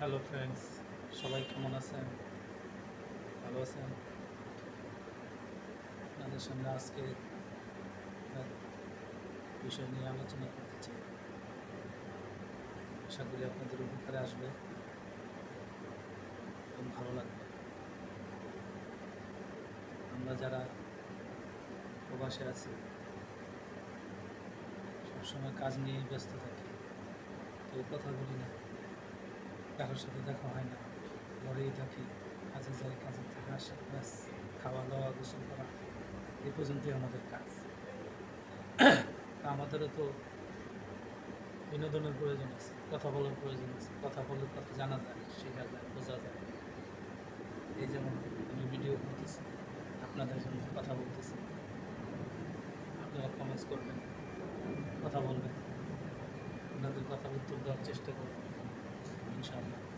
Hello friends সবাই কেমন আছেন? ভালো আছেন? আপনাদের সামনে আজকে বিষয় নিয়ে আলোচনা করতে চাই। আশা করি আপনাদের উপকারে আসবে। এবং ভালো লাগবে। আমরা যারা প্রবাসে আছি, সবসময় কাজ নিয়েই ব্যস্ত থাকি। কেউ কথা বলি না। কারোর সাথে দেখা হয় না। ঘরেই থাকি কাজে যাই কাজের থেকে ব্যাস, খাওয়া দাওয়া, গোসল করা, এই পর্যন্তই আমাদের কাজ। আমাদেরও তো বিনোদনের প্রয়োজন আছে, কথা বলার প্রয়োজন আছে। কথা বলে কথা জানা যায়, শেখা যায়, বোঝা যায়। এই যেমন আমি ভিডিও করতেছি, আপনাদের জন্য কথা বলতেছি। আপনারা কমেন্টস করবেন, কথা বলবেন। আপনাদের কথা উত্তর দেওয়ার চেষ্টা করবেন। إن